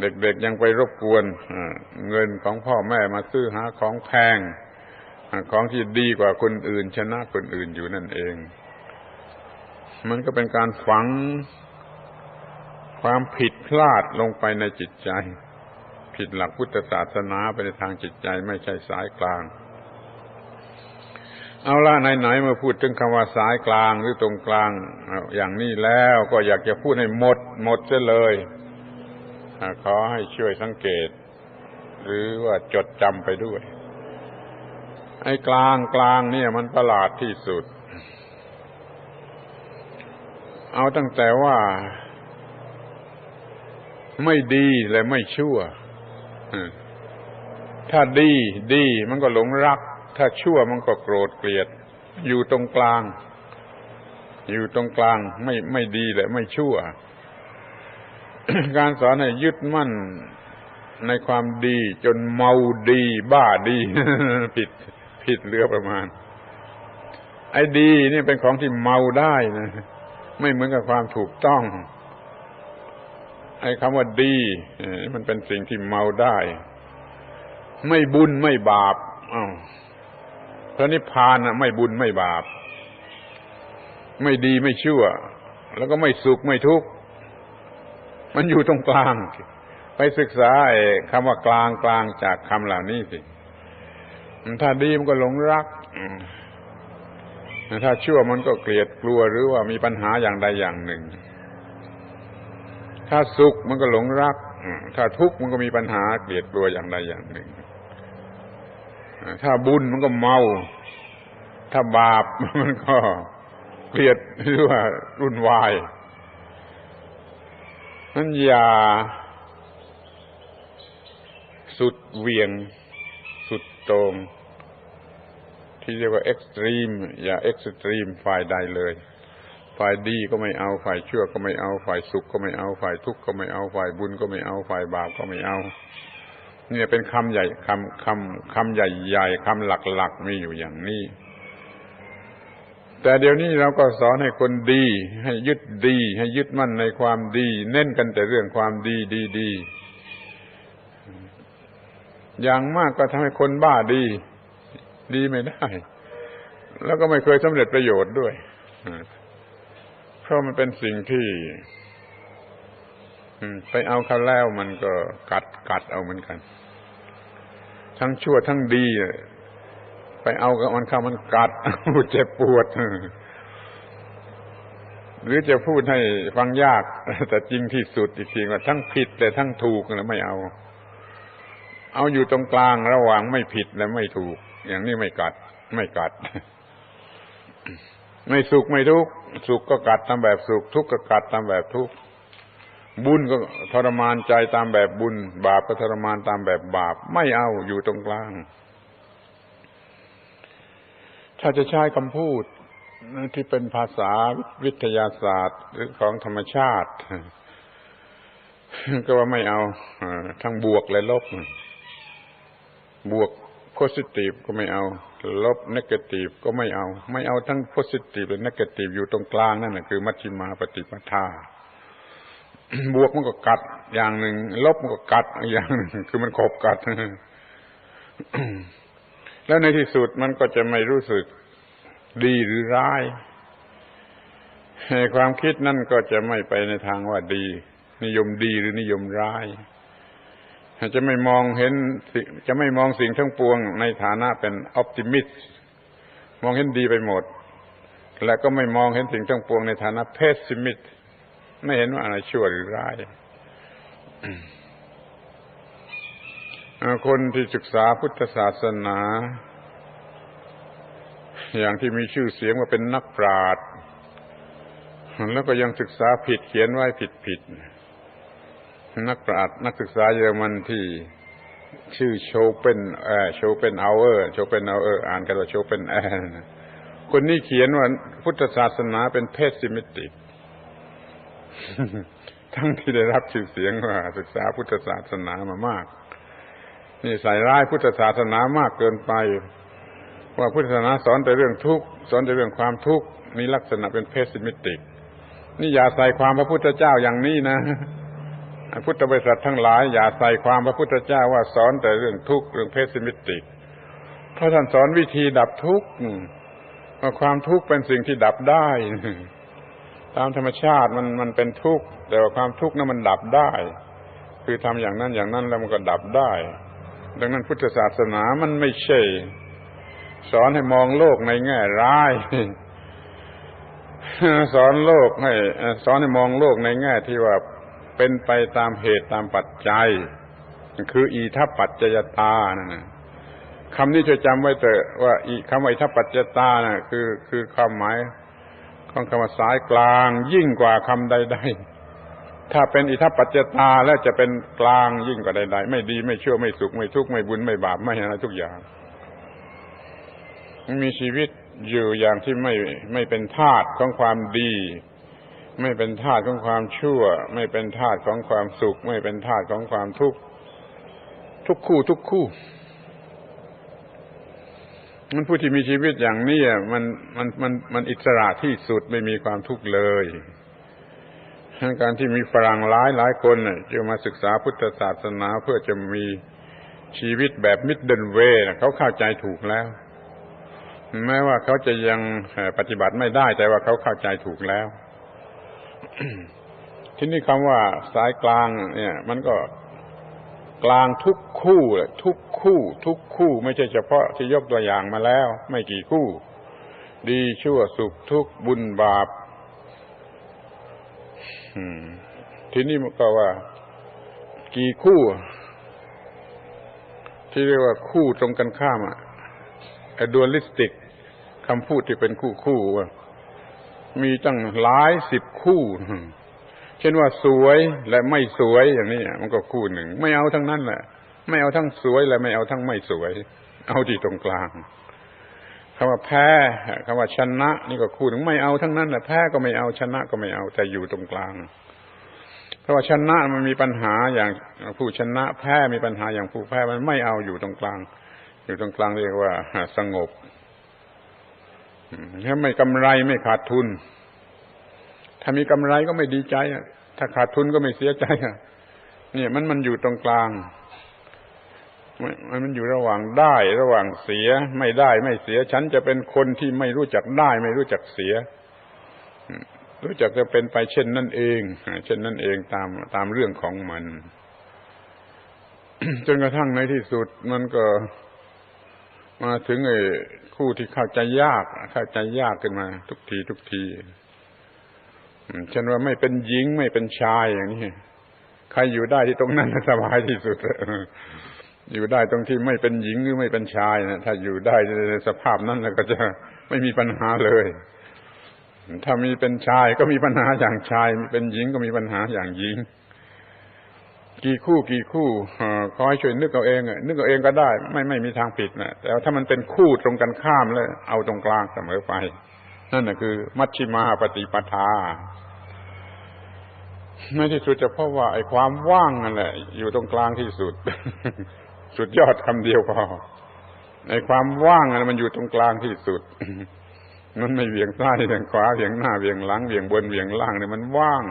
เด็กๆยังไปรบกวนเงินของพ่อแม่มาซื้อหาของแพง ของที่ดีกว่าคนอื่นชนะคนอื่นอยู่นั่นเอง มันก็เป็นการฝังความผิดพลาดลงไปในจิตใจ ผิดหลักพุทธศาสนาไปในทางจิตใจไม่ใช่สายกลาง เอาละไหนๆเมื่อพูดถึงคำว่าสายกลางหรือตรงกลางอย่างนี้แล้วก็อยากจะพูดให้หมด หมดเสียเลยขอให้ช่วยสังเกต หรือว่าจดจำไปด้วย ไอ้กลางกลางเนี่ยมันประหลาดที่สุด เอาตั้งแต่ว่าไม่ดีและไม่ชั่ว ถ้าดีดีมันก็หลงรัก ถ้าชั่วมันก็โกรธเกลียด อยู่ตรงกลาง อยู่ตรงกลางไม่ไม่ดีและไม่ชั่ว การสอนให้ยึดมั่นในความดีจนเมาดีบ้าดี ผิดผิดเรือประมาณ ไอ้ดีนี่เป็นของที่เมาได้นะ ไม่เหมือนกับความถูกต้อง ไอ้คำว่าดีมันเป็นสิ่งที่เมาได้ ไม่บุญไม่บาปอ้าวพระนิพพานนะไม่บุญไม่บาป ไม่ดีไม่ชั่ว แล้วก็ไม่สุขไม่ทุกข์มันอยู่ตรงกลาง ไปศึกษาไอ้คำว่ากลางกลางจากคำเหล่านี้สิ ถ้าดีมันก็หลงรัก ถ้าชั่วมันก็เกลียดกลัวหรือว่ามีปัญหาอย่างใดอย่างหนึ่ง ถ้าสุขมันก็หลงรัก ถ้าทุกข์มันก็มีปัญหาเกลียดกลัวอย่างใดอย่างหนึ่ง ถ้าบุญมันก็เมา ถ้าบาปมันก็เกลียดหรือว่ารุนวายนั้นอย่าสุดเวียง สุดตรง ที่เรียกว่าเอ็กซ์ตรีมอย่าเอ็กซ์ตรีมฝ่ายใดเลย ฝ่ายดีก็ไม่เอาฝ่ายชั่วก็ไม่เอาฝ่ายสุขก็ไม่เอาฝ่ายทุกข์ก็ไม่เอาฝ่ายบุญก็ไม่เอาฝ่ายบาปก็ไม่เอา เนี่ยเป็นคำใหญ่คำคำคำใหญ่ๆคำหลักๆมีอยู่อย่างนี้ แต่เดี๋ยวนี้เราก็สอนให้คนดี ให้ยึดดี ให้ยึดมั่นในความดี เน้นกันแต่เรื่องความดีดีดีอย่างมากก็ทำให้คนบ้าดี ดีไม่ได้ แล้วก็ไม่เคยสำเร็จประโยชน์ด้วยเพราะมันเป็นสิ่งที่ไปเอาเขาแล้วมันก็กัดกัดเอาเหมือนกัน ทั้งชั่วทั้งดี ไปเอากับมันเข้ามันกัดเจ็บปวดหรือจะพูดให้ฟังยาก แต่จริงที่สุดอีกทีว่าทั้งผิดแต่ทั้งถูกแล้วไม่เอา เอาอยู่ตรงกลางระหว่างไม่ผิดและไม่ถูก อย่างนี้ไม่กัด ไม่กัด ไม่สุขไม่ทุกข์สุขก็กัดตามแบบสุข ทุกข์ก็กัดตามแบบทุกข์บุญก็ทรมานใจตามแบบบุญ บาปก็ทรมานตามแบบบาป ไม่เอาอยู่ตรงกลาง ถ้าจะใช้คำพูดที่เป็นภาษาวิทยาศาสตร์หรือของธรรมชาติ ก็ว่าไม่เอาทั้งบวกและลบบวก positive ก็ไม่เอา ลบ negative ก็ไม่เอา ไม่เอาทั้ง positive และ negative อยู่ตรงกลางนั่นแหละคือ มัชฌิมาปฏิปทา บวกมันก็กัดอย่างหนึ่ง ลบมันก็กัดอย่างหนึ่งคือมันขบกัด แล้วในที่สุดมันก็จะไม่รู้สึกดีหรือร้ายความคิดนั่นก็จะไม่ไปในทางว่าดี นิยมดีหรือนิยมร้าย จะไม่มองเห็นจะไม่มองสิ่งทั้งปวงในฐานะเป็นออ t ติมิสมองเห็นดีไปหมด และก็ไม่มองเห็นสิ่งทั้งปวงในฐานะเพสซิมิสไม่เห็นว่าอะไรชั่วหรือร้ายคนที่ศึกษาพุทธศาสนา อย่างที่มีชื่อเสียงว่าเป็นนักปราชญ์แล้วก็ยังศึกษาผิดเขียนไว้ผิดผิด นักปราชญ์นักศึกษาเยอรมันที่ชื่อโชเปนเออโชเปนเอาเออร์โชเปนเอาเออร์อ่านกันว่าโชเปนแอร์คนนี้เขียนว่าพุทธศาสนาเป็นเพศซิมิติกทั้งที่ได้รับชื่อเสียงว่าศึกษาพุทธศาสนามามาก นี่ใส่ร้ายพุทธศาสนามากเกินไป ว่าพุทธศาสนาสอนแต่เรื่องทุกข์สอนแต่เรื่องความทุกข์มีลักษณะเป็นเพศซิมิติก นี่อย่าใส่ความพระพุทธเจ้าอย่างนี้นะ พุทธบริษัททั้งหลายอย่าใส่ความพระพุทธเจ้าว่าสอนแต่เรื่องทุกข์เรื่องเพศซิมิติกเพราะท่านสอนวิธีดับทุกข์ว่าความทุกข์เป็นสิ่งที่ดับได้ ตามธรรมชาติมันมันเป็นทุกข์แต่ว่าความทุกข์นั้นมันดับได้ คือทำอย่างนั้นอย่างนั้นแล้วมันก็ดับได้ ดังนั้นพุทธศาสนามันไม่ใช่ สอนให้มองโลกในแง่ร้ายสอนโลกให้สอนให้มองโลกในแง่ที่ว่า เป็นไปตามเหตุตามปัจจัย คืออีทัปปัจจยตานั่นนะคำนี้จะจำไว้เถอะว่า อีคำว่าอีทัปปัจจยตานะ่ะคือคือความหมายของคำว่าสายกลางยิ่งกว่าคำใด ๆ ถ้าเป็นอิทัปปัจจตาแล้วจะเป็นกลางยิ่งกว่าใด ๆ ไม่ดีไม่ชั่วไม่สุขไม่ทุกข์ไม่บุญไม่บาปไม่อะไรทุกอย่าง มีชีวิตอยู่อย่างที่ไม่ไม่เป็นทาตของความดี ไม่เป็นทาตของความชั่ว ไม่เป็นทาตของความสุข ไม่เป็นทาตของความทุกข์ทุกคู่ทุกคู่มันผู้ที่มีชีวิตอย่างนี้มันมันมันมันอิสระที่สุดไม่มีความทุกข์เลยการที่มีฝรั่งหลายหลายคนจะมาศึกษาพุทธศาสนาเพื่อจะมีชีวิตแบบมิดเดิลเวย์เขาเข้าใจถูกแล้ว แม้ว่าเขาจะยังปฏิบัติไม่ได้แต่ว่าเขาเข้าใจถูกแล้ว ทีนี่คำว่าสายกลาง เนี่ย มันก็กลางทุกคู่เลยทุกคู่ ทุกคู่ ไม่ใช่เฉพาะที่ยกตัวอย่างมาแล้ว ไม่กี่คู่ ดีชั่วสุขทุกบุญบาปทีนี้มันก็ว่า กี่คู่ ที่เรียกว่าคู่ตรงกันข้ามอะไอ้ดูลิสติกคำพูดที่เป็นคู่คู่ว่า มีตั้งหลายสิบคู่ เช่นว่าสวยและไม่สวยอย่างนี้มันก็คู่หนึ่ง ไม่เอาทั้งนั้นแหละ ไม่เอาทั้งสวยและไม่เอาทั้งไม่สวย เอาที่ตรงกลางคำว่าแพ้คำว่าชนะ นี่ก็คู่หนึ่งไม่เอาทั้งนั้นแหละแพ้ก็ไม่เอาชนะก็ไม่เอา แต่อยู่ตรงกลาง เพราะว่าชนะมันมีปัญหาอย่างผู้ชนะ แพ้มีปัญหาอย่างผู้แพ้มันไม่เอาอยู่ตรงกลาง อยู่ตรงกลางเรียกว่าสงบ ถ้าไม่กำไรไม่ขาดทุน ถ้ามีกำไรก็ไม่ดีใจถ้าขาดทุนก็ไม่เสียใจเนี่ยมันมันอยู่ตรงกลาง มันมันอยู่ระหว่างได้ระหว่างเสีย ไม่ได้ไม่เสีย ฉันจะเป็นคนที่ไม่รู้จักได้ ไม่รู้จักเสีย รู้จักจะเป็นไปเช่นนั่นเอง เช่นนั่นเองตามตามเรื่องของมัน จนกระทั่งในที่สุดมันก็ มาถึงไอ้คู่ที่เข้าใจยาก เข้าใจยากขึ้นมา ทุกทีทุกทีเช่นว่าไม่เป็นหญิงไม่เป็นชายอย่างนี้ใครอยู่ได้ที่ตรงนั้นสบายที่สุดอยู่ได้ตรงที่ไม่เป็นหญิงหรือไม่เป็นชายนะถ้าอยู่ได้ในสภาพนั้นแล้วก็จะไม่มีปัญหาเลย ถ้ามีเป็นชายก็มีปัญหาอย่างชาย เป็นหญิงก็มีปัญหาอย่างหญิง กี่คู่กี่คู่ขอให้ช่วยนึกเอาเองนึกเอาเองก็ได้ ไม่ไม่มีทางผิดนะแต่ถ้ามันเป็นคู่ตรงกันข้ามเลยเอาตรงกลางเสมอไป นั่นนะคือ มัชชิมาปฏิปทาในที่สุดจะเพราะว่าไอ้ความว่างนั่นแหละ อยู่ตรงกลางที่สุด สุดยอดคำเดียวพอในความว่างนั้นมันอยู่ตรงกลางที่สุด มันไม่เวียงซ้ายเวียงขวาเวียงหน้าเวียงหลังเวียงบนเวียงล่างเนี่ยมันว่าง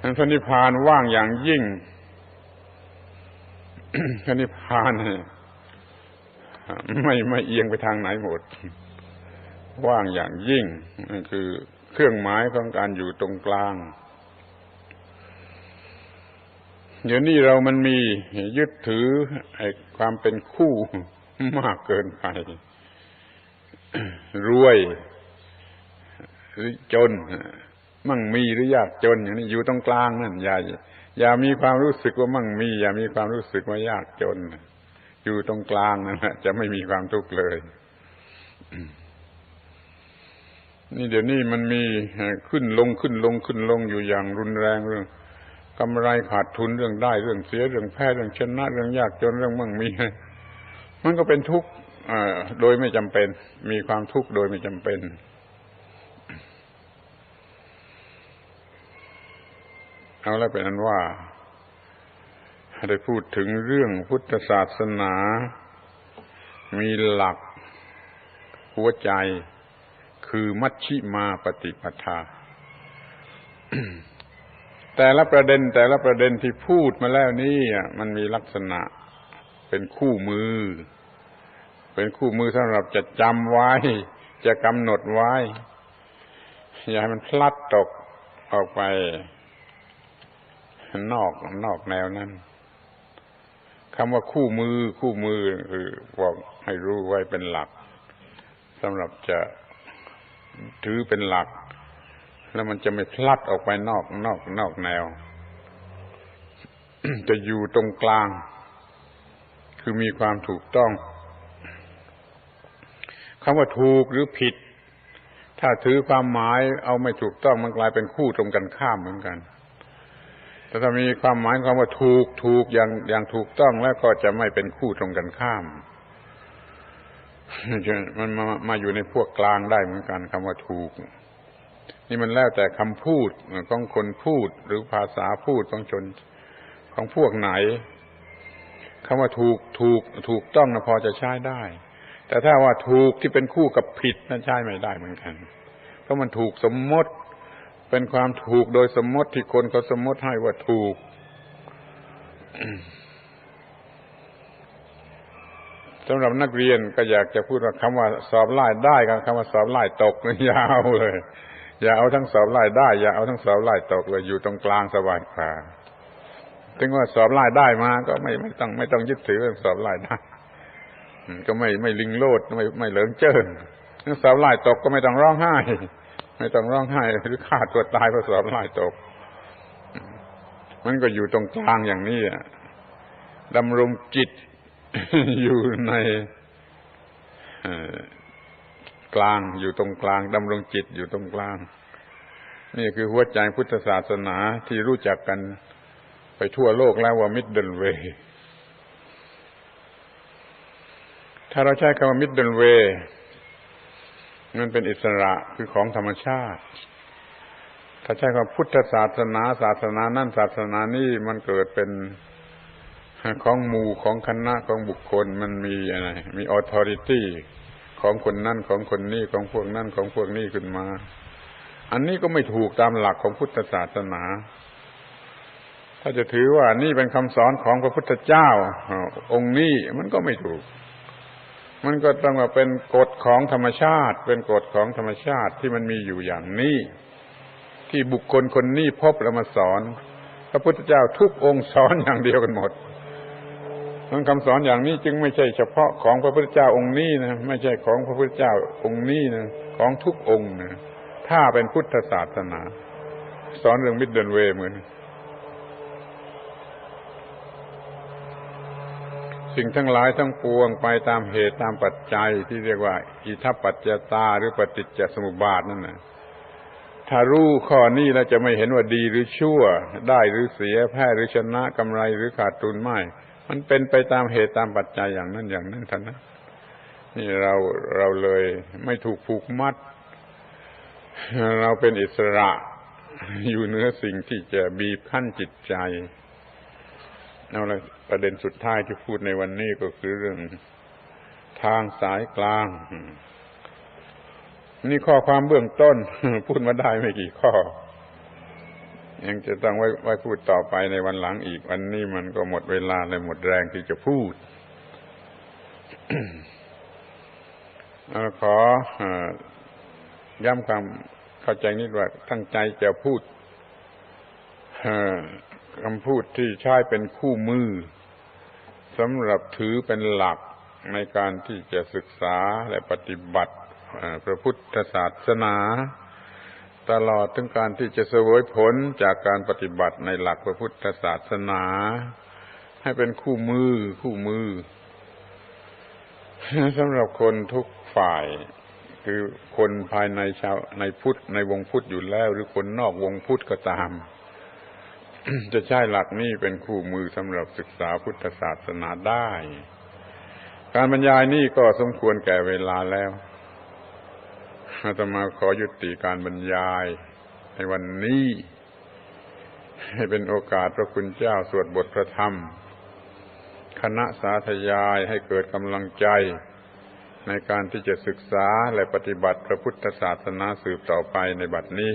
ท่านพระนิพพานว่างอย่างยิ่งพระนิพพานไม่ไม่เอียงไปทางไหนหมด ว่างอย่างยิ่งนั่นคือเครื่องหมายของการอยู่ตรงกลางเดี๋ยวนี้เรามันมียึดถือไอ้ความเป็นคู่มากเกินไป รวย หรือจน มั่งมีหรือยากจนอย่างนี้อยู่ตรงกลางนั่นอย่าอย่ามีความรู้สึกว่ามั่งมี อย่ามีความรู้สึกว่ายากจน อยู่ตรงกลางนั่นแหละจะไม่มีความทุกข์เลย นี่เดี๋ยวนี้มันมีขึ้นลงขึ้นลงขึ้นลงอยู่อย่างรุนแรงเรื่องกำไรขาดทุนเรื่องได้เรื่องเสียเรื่องแพ้เรื่องชนะเรื่องยากจนเรื่องมั่งมีมันก็เป็นทุกข์โดยไม่จำเป็น มีความทุกข์โดยไม่จำเป็น เอาแล้วเป็นอันว่า ได้พูดถึงเรื่องพุทธศาสนา มีหลักหัวใจ คือมัชชิมาปฏิปทา แต่ละประเด็นแต่ละประเด็นที่พูดมาแล้วนี่มันมีลักษณะเป็นคู่มือ เป็นคู่มือสำหรับจะจำไว้ จะกำหนดไว้ อย่าให้มันพลัดตกออกไป นอกนอกแนวนั้นคำว่าคู่มือคู่มือคือบอกให้รู้ไว้เป็นหลักสำหรับจะถือเป็นหลัก แล้วมันจะไม่พลัดออกไปนอกนอกนอกแนว จะอยู่ตรงกลาง คือมีความถูกต้องคำว่าถูกหรือผิด ถ้าถือความหมายเอาไม่ถูกต้องมันกลายเป็นคู่ตรงกันข้ามเหมือนกัน แต่ถ้ามีความหมายคำว่าถูกถูกอย่างอย่างถูกต้องแล้วก็จะไม่เป็นคู่ตรงกันข้าม มันมามาอยู่ในพวกกลางได้เหมือนกันคำว่าถูก นี่มันแล้วแต่คำพูดของคนพูดหรือภาษาพูดของชนของพวกไหนคำว่าถูกถูกถูกต้องนะพอจะใช้ได้ แต่ถ้าว่าถูกที่เป็นคู่กับผิดนั้นใช้ไม่ได้เหมือนกัน เพราะมันถูกสมมติ เป็นความถูกโดยสมมติที่คนเขาสมมติให้ว่าถูก สำหรับนักเรียนก็อยากจะพูดว่าคำว่าสอบไล่ได้กับคำว่าสอบไล่ตกยาวเลย อย่าเอาทั้งสอบไล่ได้ อย่าเอาทั้งสอบไล่ตกเลยอยู่ตรงกลางสบายกว่าถึงว่าสอบไล่ได้มา ก็ไม่ไม่ต้องไม่ต้องยึดถือเรื่องสอบไล่ได้ก็ไม่ไม่ลิงโลดไม่ไม่เหลิงเจิ้งสอบไล่ตกก็ไม่ต้องร้องไห้ ไม่ต้องร้องไห้หรือฆ่าตัวตายเพราะสอบไล่ตก มันก็อยู่ตรงกลางอย่างนี้ดำรงจิตอยู่ในกลางอยู่ตรงกลางดำรงจิตอยู่ตรงกลาง นี่คือหัวใจพุทธศาสนาที่รู้จักกันไปทั่วโลกแล้วว่ามิดเดิลเวย์ถ้าเราใช้คำว่ามิดเดิลเวย์ มันเป็นอิสระคือของธรรมชาติ ถ้าใช้คำพุทธศาสนา ศาสนานั่นศาสนานี่มันเกิดเป็นของหมู่ของคณะของบุคคลมันมีอะไรมีออทอริตี้ของคนนั่นของคนนี้ของพวกนั่นของพวกนี้ขึ้นมา อันนี้ก็ไม่ถูกตามหลักของพุทธศาสนา ถ้าจะถือว่านี่เป็นคำสอนของพระพุทธเจ้า องค์นี้มันก็ไม่ถูก มันก็ต้องว่าเป็นกฎของธรรมชาติ เป็นกฎของธรรมชาติที่มันมีอยู่อย่างนี้ ที่บุคคลคนนี้พบแล้วมาสอน พระพุทธเจ้าทุกองค์สอนอย่างเดียวกันหมดทั้งคำสอนอย่างนี้จึงไม่ใช่เฉพาะของพระพุทธเจ้าองค์นี้นะไม่ใช่ของพระพุทธเจ้าองค์นี้นะของทุกองค์นะถ้าเป็นพุทธศาสนา สอนเรื่องมิดเดิลเวย์เหมือน สิ่งทั้งหลายทั้งปวงไปตามเหตุตามปัจจัยที่เรียกว่าอิทัปปัจจตาหรือปฏิจจสมุปบาทนั่นนะถ้ารู้ข้อนี้แล้วจะไม่เห็นว่าดีหรือชั่ว ได้หรือเสียแพ้หรือชนะกำไรหรือขาดทุนไม่ มันเป็นไปตามเหตุตามปัจจัยอย่างนั้นอย่างนั้นท่านนะนี่เราเราเลยไม่ถูกผูกมัด เราเป็นอิสระอยู่เหนือสิ่งที่จะบีบคั้นจิตใจ เอาละประเด็นสุดท้ายที่พูดในวันนี้ก็คือเรื่องทางสายกลาง นี่ข้อความเบื้องต้น พูดมาได้ไม่กี่ข้อ ยังจะต้องไว้ไว้พูดต่อไปในวันหลังอีก วันนี้มันก็หมดเวลาเลยหมดแรงที่จะพูดขอย้ำความเข้าใจนิดว่า ตั้งใจจะพูด คำพูดที่ใช้เป็นคู่มือสำหรับถือเป็นหลักในการที่จะศึกษาและปฏิบัติพระพุทธศาสนา ตลอดถึงการที่จะเสวยผลจากการปฏิบัติในหลักพระพุทธศาสนา ให้เป็นคู่มือคู่มือสำหรับคนทุกฝ่าย คือคนภายในชาวในพุทธในวงพุทธอยู่แล้ว หรือคนนอกวงพุทธก็ตาม จะใช้หลักนี้เป็นคู่มือสำหรับศึกษาพุทธศาสนาได้ การบรรยายนี่ก็สมควรแก่เวลาแล้วอาตมาขอยุติการบรรยายในวันนี้ ให้เป็นโอกาสพระคุณเจ้าสวดบทพระธรรม คณะสาธยายให้เกิดกำลังใจ ในการที่จะศึกษาและปฏิบัติพระพุทธศาสนาสืบต่อไปในบัดนี้